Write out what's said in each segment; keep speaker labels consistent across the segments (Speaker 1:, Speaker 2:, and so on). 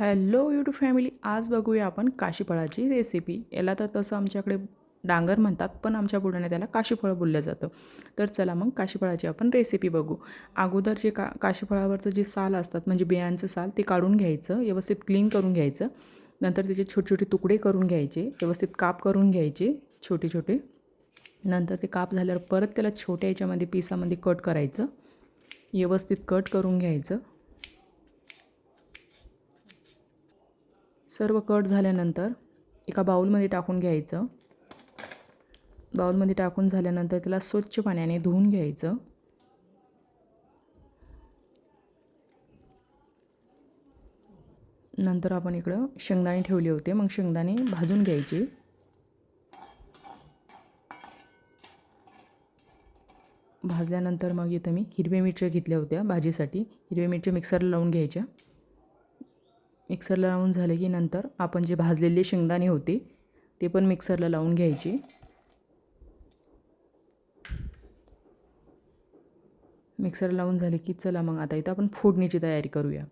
Speaker 1: Hello YouTube family आज बघूया आपण काशीफळाची रेसिपी याला तर तसं आमच्याकडे डांगर म्हणतात पण आमच्या बुलढाण्यात त्याला काशीफळ बोललं जातं. तर चला मग काशीफळाची आपण रेसिपी बघू. अगोदर जे का काशीफळावरचं जे साल असतात म्हणजे बियांचं साल ते काढून घ्यायचं व्यवस्थित क्लीन करून घ्यायचं. नंतर त्याचे छोटे छोटे तुकडे करून घ्यायचे व्यवस्थित काप करून घ्यायचे छोटे छोटे नंतर ते काप झाल्यावर परत त्याला छोट्या याच्यामध्ये पिसामध्ये कट करायचं. व्यवस्थित कट करून घ्यायचं. सर्व कट झाल्यानंतर एका बाऊलमध्ये टाकून घ्यायचं. बाऊलमध्ये टाकून झाल्यानंतर त्याला स्वच्छ पाण्याने धुवून घ्यायचं. नंतर आपण इकडं शेंगदाणे ठेवले होते. मग शेंगदाणे भाजून घ्यायचे. भाजल्यानंतर मग इथं मी हिरव्या मिरच्या घेतल्या होत्या भाजीसाठी. हिरव्या मिरच्या मिक्सरला लावून घ्यायच्या. मिक्सरला लावून झाले की नंतर आपण जे भाजलेले शेंगदाणे होते ते पण मिक्सरला लावून घ्यायचे. मिक्सर लावून झाले की चला मग आता इथं आपण फोडणीची तयारी करूया.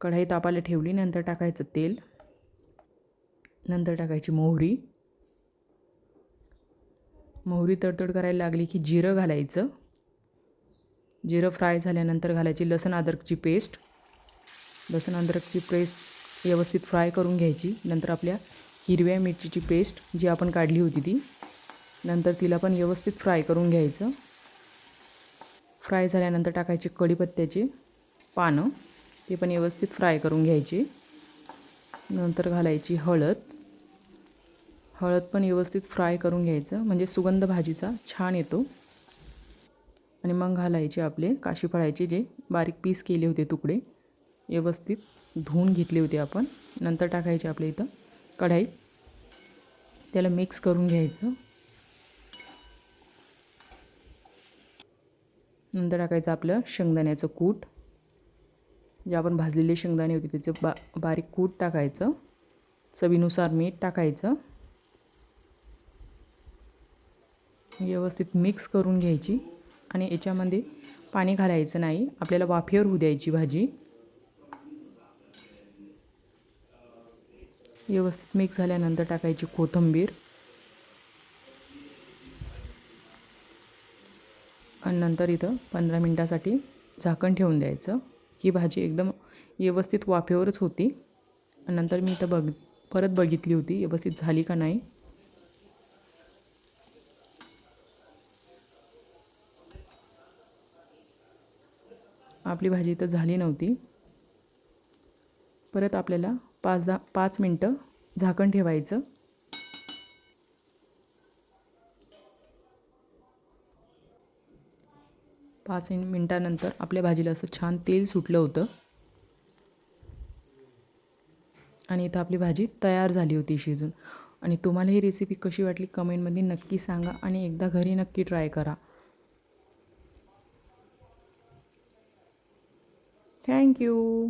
Speaker 1: कढाई तापायला ठेवली नंतर टाकायचं तेल. नंतर टाकायची मोहरी. मोहरी तडतड करायला लागली की जिरं घालायचं. जिरं फ्राय झाल्यानंतर घालायची लसण अद्रकची पेस्ट. लसण अद्रकची पेस्ट व्यवस्थित फ्राय करून घ्यायची. नंतर आपल्या हिरव्या मिरचीची पेस्ट जी आपण काढली होती ती नंतर तिला पण व्यवस्थित फ्राय करून घ्यायचं. फ्राय झाल्यानंतर टाकायचे कढीपत्त्याचे पानं ते पण व्यवस्थित फ्राय करून घ्यायचे. नंतर घालायची हळद. हळद पण व्यवस्थित फ्राय करून घ्यायचं म्हणजे सुगंध भाजीचा छान येतो. आणि मग घालायचे आपले काशी फळायचे जे बारीक पीस केले होते तुकडे व्यवस्थित धुवून घेतली होती आपण. नंतर टाकायचे आपल्या इथं कढाई. त्याला मिक्स करून घ्यायचं. नंतर टाकायचं आपलं शेंगदाण्याचं कूट. जे आपण भाजलेले शेंगदाणे होते त्याचं बा बारीक कूट टाकायचं. चवीनुसार मीठ टाकायचं. व्यवस्थित मिक्स करून घ्यायची. आणि याच्यामध्ये पाणी घालायचं नाही. आपल्याला वाफेवर होऊ द्यायची भाजी. व्यवस्थित मिक्स झाल्यानंतर टाकायची कोथिंबीर. आणि नंतर इथं पंधरा मिनटासाठी झाकण ठेवून द्यायचं. ही भाजी एकदम व्यवस्थित वाफेवरच होती. आणि नंतर मी इथं बघ परत बघितली होती व्यवस्थित झाली का नाही. आपली भाजी इथं झाली नव्हती. परत आपल्याला पाच दहा पाच मिनटं झाकण ठेवायचं. पाच मिनटानंतर आपल्या भाजीला असं छान तेल सुटलं होतं. आणि इथं आपली भाजी तयार झाली होती शिजून. आणि तुम्हाला ही रेसिपी कशी वाटली कमेंटमध्ये नक्की सांगा आणि एकदा घरी नक्की ट्राय करा. थँक्यू